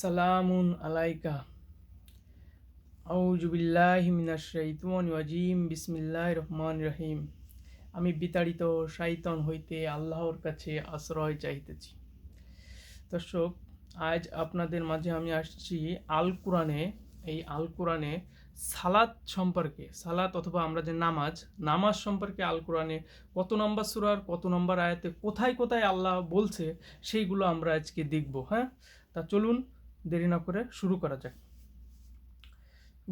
সালামুন আলাইকা। আউজুবিল্লাহি মিনাশ শাইতানির রাজিম। বিসমিল্লাহির রহমানির রহিম। আমি বিতাড়িত শাইতান হইতে আল্লাহর কাছে আশ্রয় চাইতেছি। দর্শক, আজ আপনাদের মাঝে আমি আসছি আল কোরআনে এই আল কোরআনে সালাত সম্পর্কে। সালাত অথবা আমরা যে নামাজ নামাজ সম্পর্কে আল কোরআনে কত নম্বর সুরার কত নম্বর আয়াতে কোথায় কোথায় আল্লাহ বলছে, সেইগুলো আমরা আজকে দেখব হ্যাঁ? তা চলুন দেরি না করে শুরু করা যাক।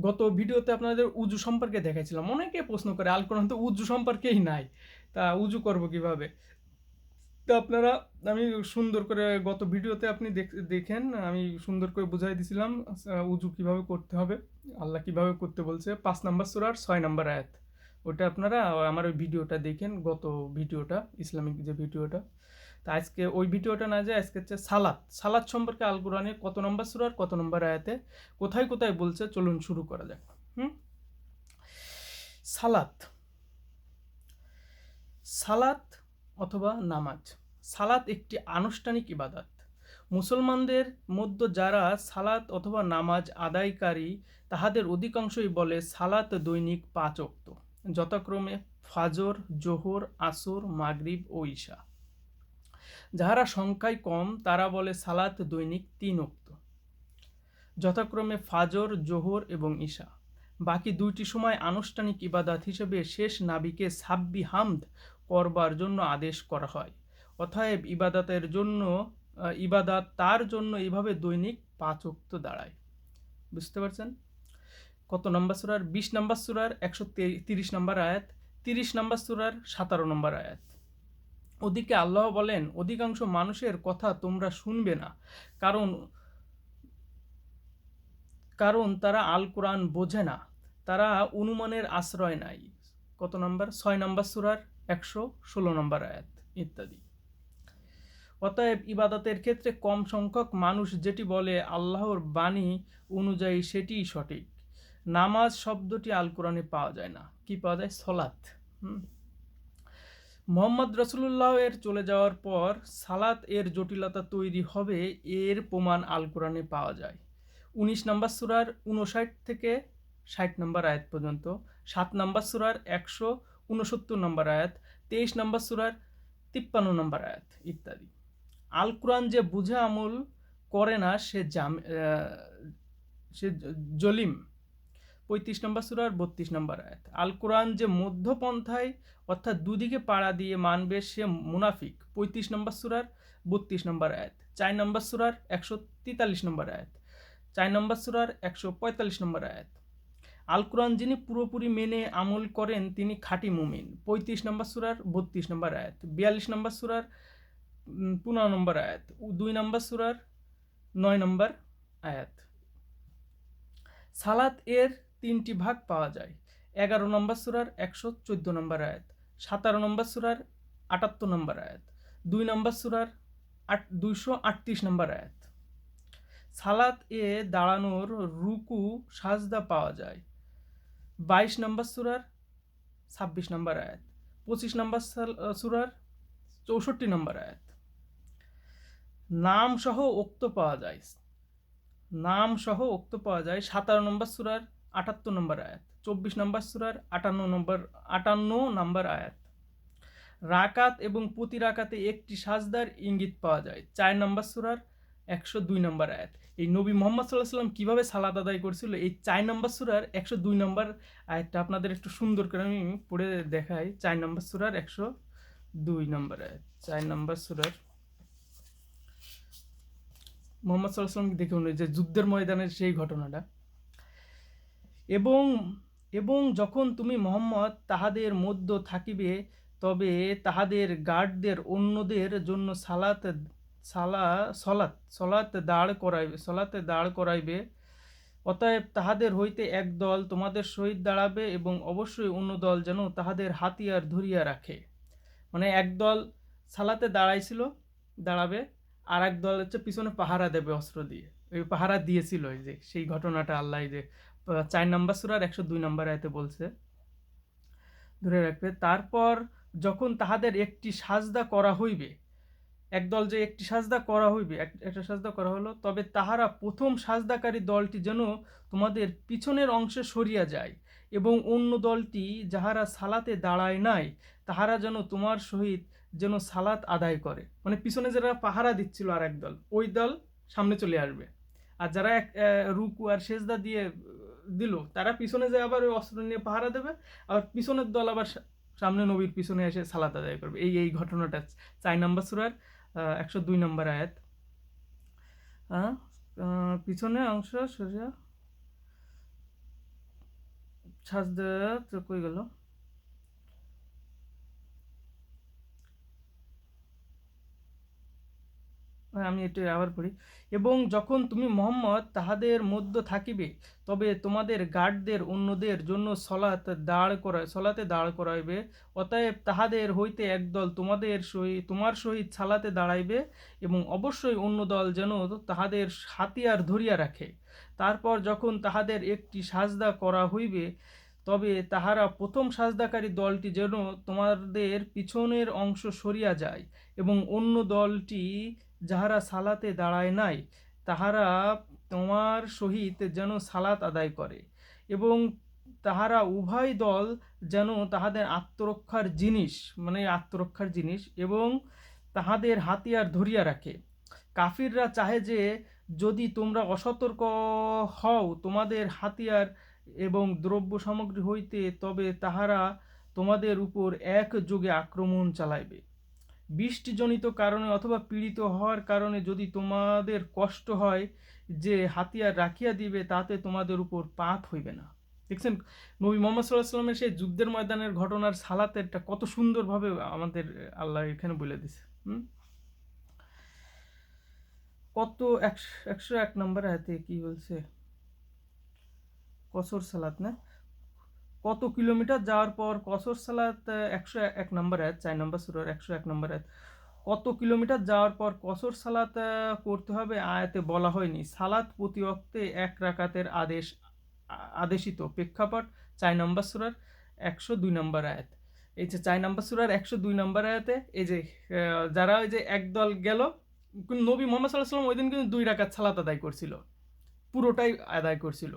গত ভিডিওতে আপনাদের উজু সম্পর্কে দেখাইছিলাম। অনেকে প্রশ্ন করে, আল কোরআন তো উজু সম্পর্কেই নাই, তা উজু করব কীভাবে? তো আপনারা, আমি সুন্দর করে গত ভিডিওতে আপনি দেখ- দেখেন, আমি সুন্দর করে বুঝাই দিছিলাম উজু কীভাবে করতে হবে, আল্লাহ কীভাবে করতে বলছে। পাঁচ নাম্বার সুরার ছয় নাম্বার আয়াত। ওটা আপনারা, আমার ওই ভিডিওটা দেখেন, গত ভিডিওটা, ইসলামিক যে ভিডিওটা। তা আজকে ওই ভিডিওটা না যায় আজকে হচ্ছে সালাদ। সালাদ সম্পর্কে আল কোরআনে কত নম্বর সুরার কত নম্বর আয়াতে কোথায় কোথায় বলছে, চলুন শুরু করা যাক। হুম? সালাত। সালাত অথবা নামাজ। সালাত একটি আনুষ্ঠানিক ইবাদত। মুসলমানদের মধ্যে যারা সালাত অথবা নামাজ আদায়কারী, তাহাদের অধিকাংশই বলে সালাত দৈনিক পাঁচ অক্ত যথাক্রমে ফাজর, জোহর, আসর, মাগরিব ও ঈশা। যাহারা সংখ্যায় কম, তারা বলে সালাত দৈনিক তিন অক্ত যথাক্রমে ফাজর, জোহর এবং ঈশা। বাকি দুইটি সময় আনুষ্ঠানিক ইবাদাত হিসেবে শেষ নাবিকে সাব্বি হামদ করবার জন্য আদেশ করা হয়। অতএব ইবাদাতের জন্য ইবাদাত তার জন্য এইভাবে দৈনিক পাঁচ অক্ত দাঁড়ায়। বুঝতে পারছেন? কত নম্বর সুরার? বিশ নম্বর সুরার একশো তিরিশ নম্বর আয়াত, তিরিশ নম্বর সুরার সতেরো নম্বর আয়াত। ওদিকে আল্লাহ বলেন, অধিকাংশ মানুষের কথা তোমরা শুনবে না। কারণ কারণ তারা আল কোরআন বোঝে না। তারা অনুমানের আশ্রয় নাই। কত নম্বর? ছয় নম্বর সুরার একশো ষোলো নম্বর আয়াত, ইত্যাদি। অতএব ইবাদতের ক্ষেত্রে কম সংখ্যক মানুষ যেটি বলে আল্লাহর বাণী অনুযায়ী সেটিই সঠিক। নামাজ শব্দটি আল কোরআনে পাওয়া যায় না। কি পাওয়া যায়? সলাৎ। হুম? মোহাম্মদ রসুল্লাহ এর চলে যাওয়ার পর সালাত এর জটিলতা তৈরি হবে এর প্রমাণ আল কোরআনে পাওয়া যায়। উনিশ নম্বর সুরার উনষাট থেকে ষাট নম্বর আয়াত পর্যন্ত, সাত নম্বর সুরার একশো উনসত্তর নম্বর আয়াত, তেইশ নম্বর সুরার তিপ্পান্ন নম্বর আয়াত ইত্যাদি। আল কোরআন যে বুঝে আমল করে না, সে জাম সে জলিম। পঁয়ত্রিশ নম্বর সুরার বত্রিশ নম্বর আয়াত। আল কোরআন যে মধ্যপন্থায় অর্থাৎ দুদিকে পাড়া দিয়ে মানবে সে মুনাফিক, পঁয়ত্রিশ নম্বর সুরার বত্রিশ নম্বর আয়াত। চার নম্বর সুরার একশো তেতাল্লিশ নম্বর আয়াত। চার নম্বর সুরার একশো পঁয়তাল্লিশ নম্বর আয়াত। আল কোরআন যিনি পুরোপুরি মেনে আমল করেন, তিনি খাঁটি মুমিন। পঁয়ত্রিশ নম্বর সুরার বত্রিশ নম্বর আয়াত। বিয়াল্লিশ নম্বর সুরার পনেরো নম্বর আয়াত। দুই নম্বর সুরার নয় নম্বর আয়াত। সালাত এর তিনটি ভাগ পাওয়া যায়। এগারো নম্বর সুরার একশো চোদ্দ নম্বর আয়াত, সাতারো নম্বর সুরার আটাত্তর নম্বর আয়াত, দুই নম্বর সুরার আট দুইশো আটত্রিশ নম্বর আয়াত। সালাত এ দাঁড়ানোর রুকু, সাজদা পাওয়া যায়। বাইশ নম্বর সুরার ছাব্বিশ নম্বর আয়াত, পঁচিশ নম্বর সুরার চৌষট্টি নম্বর আয়াত। নাম সহ উক্ত পাওয়া যায়। নাম সহ উক্ত পাওয়া যায়। সাতারো নম্বর সুরার আটাত্তর নম্বর আয়াত, চব্বিশ নম্বর সুরার আটান্ন নম্বর আটান্ন নম্বর আয়াত। রাকাত এবং প্রতি রাকাতে একটি সাজদার ইঙ্গিত পাওয়া যায়। চার নম্বর সুরার একশো দুই নম্বর আয়াত। এই নবী মোহাম্মদ সাল্লাহ সাল্লাম কীভাবে সালাদ আদায় করেছিল? এই চার নম্বর সুরার একশো দুই নম্বর আয়াতটা আপনাদের একটু সুন্দর করে আমি পড়ে দেখাই। চার নম্বর সুরার একশো দুই নম্বর আয়াত। চার নম্বর সুরার মোহাম্মদ সাল্লাহ সাল্লামকে দেখে যে যুদ্ধের ময়দানের সেই ঘটনাটা। এবং এবং যখন তুমি মোহাম্মদ তাহাদের মধ্য থাকিবে, তবে তাহাদের গার্ডদের অন্যদের জন্য সালাত, সালা সলাত সলাত দাঁড় করাইবে, সলাতে দাঁড় করাইবে। অতএব তাহাদের হইতে এক দল তোমাদের সহিত দাঁড়াবে এবং অবশ্যই অন্য দল যেন তাহাদের হাতিয়ার ধরিয়া রাখে। মানে এক দল সালাতে দাঁড়াইছিল, দাঁড়াবে আর এক দল হচ্ছে পিছনে পাহারা দেবে অস্ত্র দিয়ে। ওই পাহারা দিয়েছিল যে, সেই ঘটনাটা আল্লাহ যে চার নম্বর সুরার একশো দুই নম্বর আয়তে বলছে। ধরে রাখবে, তারপর যখন তাহাদের একটি সাজদা করা হইবে, একদল যে একটি সাজদা করা হইবে, এক- একটা সাজদা করা হলো, তবে তাহারা প্রথম সাজদাকারী দলটি যেন তোমাদের পিছনের অংশে সরিয়া যায় এবং অন্য দলটি যাহারা সালাতে দাঁড়ায় নাই, তাহারা যেন তোমার সহিত যেন সালাত আদায় করে। মানে পিছনে যারা পাহারা দিচ্ছিল আর এক দল, ওই দল সামনে চলে আসবে। আর যারা এক রুকু আর সেজদা দিয়ে দিল। তারা পিছনে যায় আবার ওই অস্ত্র নিয়ে পাহারা দেবে, আবার পিছনের দল আবার সামনে নবীর পিছনে এসে সালাত আদায় করবে। এই এই ঘটনাটা চার নাম্বার সুরার একশো দুই নম্বর আয়াত। পিছনে অংশ সোজা। সাজদা কই গেল? হ্যাঁ, আমি এটা আবার পড়ি এবং যখন তুমি মোহাম্মদ তাহাদের মধ্য থাকিবে তবে তোমাদের গার্ডদের অন্যদের জন্য সলাত দাঁড় করা সলাতে দাঁড় করাইবে। অতএব তাহাদের হইতে একদল তোমাদের সহিত তোমার সহিত সালাতে দাঁড়াইবে এবং অবশ্যই অন্য দল যেন তাহাদের হাতিয়ার ধরিয়া রাখে। তারপর যখন তাহাদের একটি সাজদা করা হইবে তবে তাহারা প্রথম সাজদাকারী দলটি যেন তোমাদের পিছনের অংশ সরিয়া যায় এবং অন্য দলটি যাহারা সালাতে দাঁড়ায় নাই, তাহারা তোমার সহিত যেন সালাত আদায় করে এবং তাহারা উভয় দল যেন তাহাদের আত্মরক্ষার জিনিস মানে আত্মরক্ষার জিনিস এবং তাহাদের হাতিয়ার ধরিয়া রাখে। কাফিররা চাহে যে যদি তোমরা অসতর্ক হও তোমাদের হাতিয়ার এবং দ্রব্য সামগ্রী হইতে, তবে তাহারা তোমাদের উপর এক যোগে আক্রমণ চালাইবে। বৃষ্টিজনিত কারণে অথবা পীড়িত হওয়ার কারণে যদি তোমাদের কষ্ট হয় যে হাতিয়ার রাখিয়া দিবে, তাতে তোমাদের উপর পাত হইবে না। দেখছেন, নবী মোহাম্মদ সাল্লাহ সাল্লামের সেই যুদ্ধের ময়দানের ঘটনার সালাতেরটা কত সুন্দরভাবে আমাদের আল্লাহ এখানে বলে দিছে, হুম? কত একশো একশো এক নম্বর হাতে কি বলছে? কসর সালাত না? কত কিলোমিটার যাওয়ার পর কসর সালাত একশো এক নম্বর আয়াত, চার নম্বর সুরার একশো এক নম্বর আয়াত। কত কিলোমিটার যাওয়ার পর কসর সালাত করতে হবে আয়াতে বলা হয়নি। সালাত প্রতি অক্তে এক রাকাতের আদেশ, আদেশিত প্রেক্ষাপট, চার নম্বর সুরার একশো দুই নম্বর আয়াত। এই যে চার নম্বর সুরার একশো দুই নম্বর আয়াতে, এই যে যারা ওই যে একদল গেল, নবী মোহাম্মদ সাল্লাহ সাল্লাম ওই দিন কিন্তু দুই রাকাত সালাত আদায় করছিল। পুরোটাই আদায় করছিল।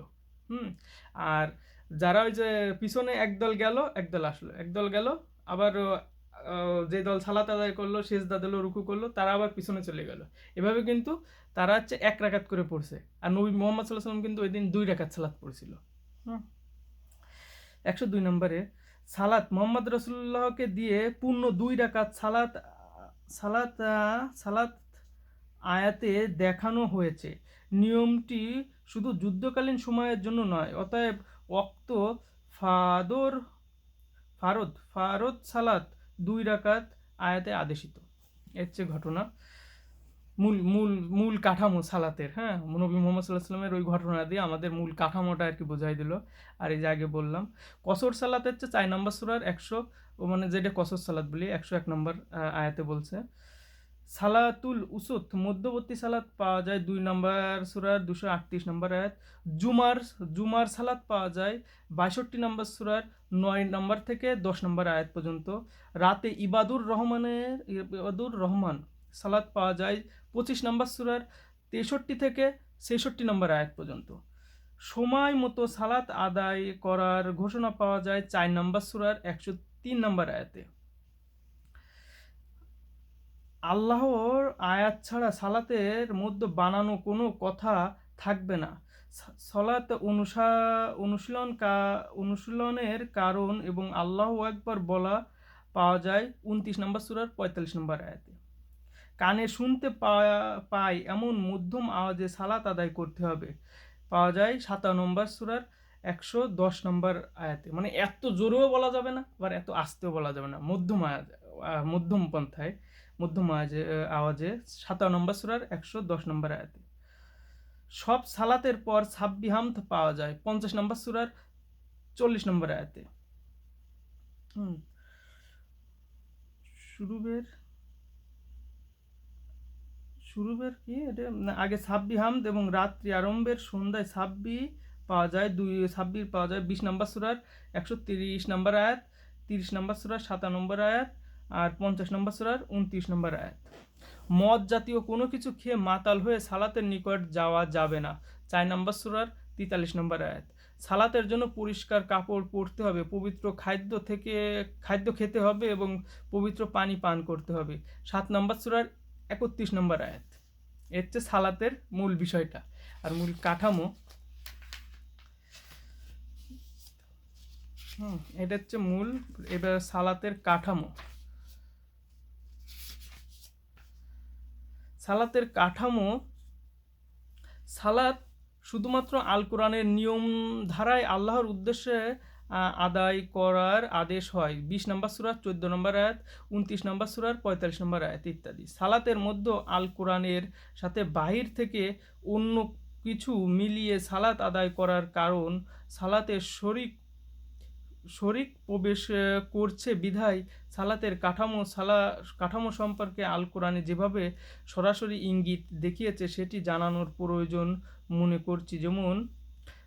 হুম? আর যারা ওই যে পিছনে একদল গেল, একদল আসলো। একদল গেল, আবার যে দল সালাত আদায় করল সেজদা দিল রুকু করল, তারা আবার পিছনে চলে গেল। এভাবে কিন্তু তারা হচ্ছে এক রাকাত করে পড়ছে। আর নবী মোহাম্মদ সাল্লাহ সাল্লাম কিন্তু ওই দিন দুই রাকাত সালাত পড়ছিল। একশো দুই নম্বরে, সালাত মোহাম্মদ রসুল্লাহকে দিয়ে পূর্ণ দুই রাকাত সালাত সালাত সালাত আয়াতে দেখানো হয়েছে। নিয়মটি শুধু যুদ্ধকালীন সময়ের জন্য নয়, অতএব অক্ত ফাদর, ফারদ ফারদ সালাত দুই রাকাত আয়াতে আদেশিত। এর চেয়ে ঘটনা মূল মূল মূল কাঠামো সালাতের হ্যাঁ? নবী মোহাম্মদ সাল্লাহ সাল্লামের ওই ঘটনা দিয়ে আমাদের মূল কাঠামোটা আর কি বোঝাই দিল। আর এই যে আগে বললাম, কসর সালাত হচ্ছে চার নম্বর সুরার একশো মানে যেটা কসর সালাত বলি, একশো এক নম্বর আয়াতে বলছে। সালাতুল উসুত, মধ্যবর্তী সালাত পাওয়া যায় দুই নম্বর সুরার দুশো আটত্রিশ নম্বর আয়াত। জুমার জুমার সালাত পাওয়া যায় বাষট্টি নম্বর সুরার নয় নম্বর থেকে দশ নম্বর আয়াত পর্যন্ত। রাতে ইবাদুর রহমানের, ইবাদুর রহমান সালাত পাওয়া যায় পঁচিশ নম্বর সুরার তেষট্টি থেকে ছেষট্টি নম্বর আয়াত পর্যন্ত। সময় মতো সালাত আদায় করার ঘোষণা পাওয়া যায় চার নম্বর সুরার একশো তিন নম্বর আয়াতে। আল্লাহর আয়াত ছাড়া সালাতের মধ্যে বানানো কোনো কথা থাকবে না। সলাত অনুসা, অনুশীলন কা, অনুশীলনের কারণ এবং আল্লাহ একবার বলা পাওয়া যায় উনত্রিশ নম্বর সুরার পঁয়তাল্লিশ নম্বর আয়াতে। কানে শুনতে পা- পাই এমন মধ্যম আওয়াজে সালাত আদায় করতে হবে। পাওয়া যায় সাতান্ন নম্বর সুরার একশো দশ নম্বর আয়াতে। মানে এত জোরেও বলা যাবে না, আবার এত আস্তেও বলা যাবে না। মধ্যম মধ্যম পন্থায় মধ্যম আওয়াজে আওয়াজে সাতান্ন নম্বর সুরার একশো দশ নম্বর আয়াতে। সব সালাতের পর সাব্বি হামদ পাওয়া যায় পঞ্চাশ নম্বর সুরার চল্লিশ নম্বর আয়াতে। হুম। শুরুবের শুরুবের কি? এটা আগে সাব্বি হামদ এবং রাত্রি আরম্ভের সন্ধ্যায় সাব্বি পাওয়া যায়, দুই সাব্বির পাওয়া যায় বিশ নম্বর সুরার একশো তিরিশ নম্বর আয়াত, তিরিশ নম্বর সুরার সাতান্ন নম্বর আয়াত আর পঞ্চাশ নম্বর সুরার উনত্রিশ নম্বর আয়াত। মদ জাতীয় কোনো কিছু খেয়ে মাতাল হয়ে সালাতের নিকট যাওয়া যাবে না। চার নম্বর সুরার তেতাল্লিশ নম্বর আয়াত। সালাতের জন্য পরিষ্কার কাপড় পরতে হবে, পবিত্র খাদ্য থেকে, খাদ্য খেতে হবে এবং পবিত্র পানি পান করতে হবে। সাত নম্বর সুরার একত্রিশ নম্বর আয়াত। এর হচ্ছে সালাতের মূল বিষয়টা আর মূল কাঠামো। হুম এটা হচ্ছে মূল, এবার সালাতের কাঠামো। সালাতের কাঠামো, সালাত শুধুমাত্র আল কোরআনের নিয়ম ধারায় আল্লাহর উদ্দেশ্যে আদায় করার আদেশ হয়। বিশ নম্বর সুরার চোদ্দ নম্বর আয়াত, উনত্রিশ নম্বর সুরার পঁয়তাল্লিশ নম্বর আয়াত ইত্যাদি। সালাতের মধ্যে আল কোরআনের সাথে বাহির থেকে অন্য কিছু মিলিয়ে সালাত আদায় করার কারণ সালাতের শরিক শরিক প্রবেশ করছে বিধায় সালাতের কাঠামো, সালা, কাঠামো সম্পর্কে আল কোরআনে যেভাবে সরাসরি ইঙ্গিত দেখিয়েছে সেটি জানানোর প্রয়োজন মনে করছি। যেমন,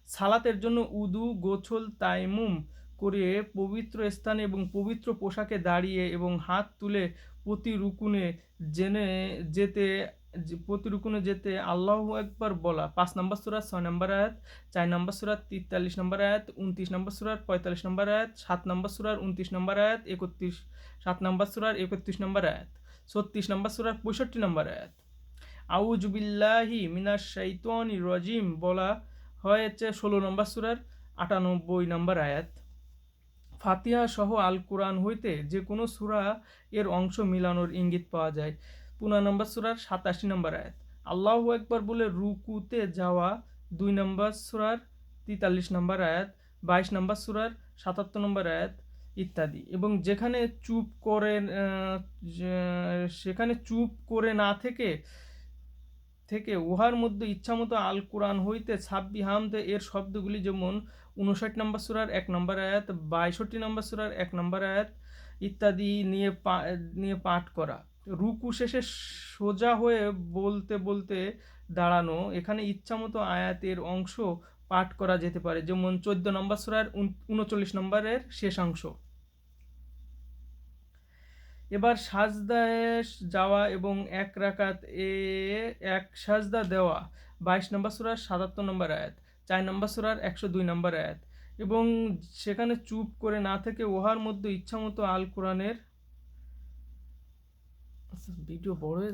সালাতের জন্য উদু, গোছল, তাইমুম করে পবিত্র স্থানে এবং পবিত্র পোশাকে দাঁড়িয়ে এবং হাত তুলে প্রতি রুকুনে জেনে, যেতে যে- প্রতি যেতে আল্লাহ একবার বলা, পাঁচ নম্বর সুরাত ছয় নম্বর আয়াত, চার নম্বর সুরাত তেতাল্লিশ নম্বর আয়াত, উনত্রিশ নম্বর সুরার পঁয়তাল্লিশ নম্বর আয়াত, সাত নম্বর সুরার উনত্রিশ নম্বর আয়াত, একত্রিশ, সাত নম্বর সুরার একত্রিশ নম্বর আয়াত, ছত্রিশ নম্বর সুরার পঁয়ষট্টি নম্বর আয়াত। আউজুবিল্লাহি মিনার শাইতানি রজিম বলা হয়েছে ষোলো নম্বর সুরার আটানব্বই নম্বর আয়াত। ফাতিহা সহ আল কোরআন হইতে যে কোনো সূরা এর অংশ মিলানোর ইঙ্গিত পাওয়া যায়। পনেরো নম্বর সুরার সাতাশি নম্বর আয়াত। আল্লাহ একবার বলে রুকুতে যাওয়া দুই নম্বর সুরার তেতাল্লিশ নম্বর আয়াত, বাইশ নম্বর সুরার সাতাত্তর নম্বর আয়াত ইত্যাদি। এবং যেখানে চুপ করে সেখানে চুপ করে না থেকে থেকে উহার মধ্যে ইচ্ছামতো আল কোরআন হইতে ছাব্বি হামতে এর শব্দগুলি যেমন উনষাট নম্বর সুরার এক নম্বর আয়াত, বাইষট্টি নম্বর সুরার এক নম্বর আয়াত ইত্যাদি নিয়ে পা- নিয়ে পাঠ করা। রুকু শেষে সোজা হয়ে বলতে বলতে দাঁড়ানো, এখানে ইচ্ছামতো আয়াতের অংশ পাঠ করা যেতে পারে। যেমন চোদ্দ নম্বর সুরার উনচল্লিশ নম্বরের শেষাংশ এবার সাজদায় যাওয়া এবং এক রাকাত এ, এক সাজদা দেওয়া, বাইশ নম্বর সুরার সাতাত্তর নম্বর আয়াত, চার নম্বর সুরার একশো দুই নম্বর আয়াত এবং সেখানে চুপ করে না থেকে উহার মধ্যে ইচ্ছামতো আল কোরআনের ভিডিও বড় হয়ে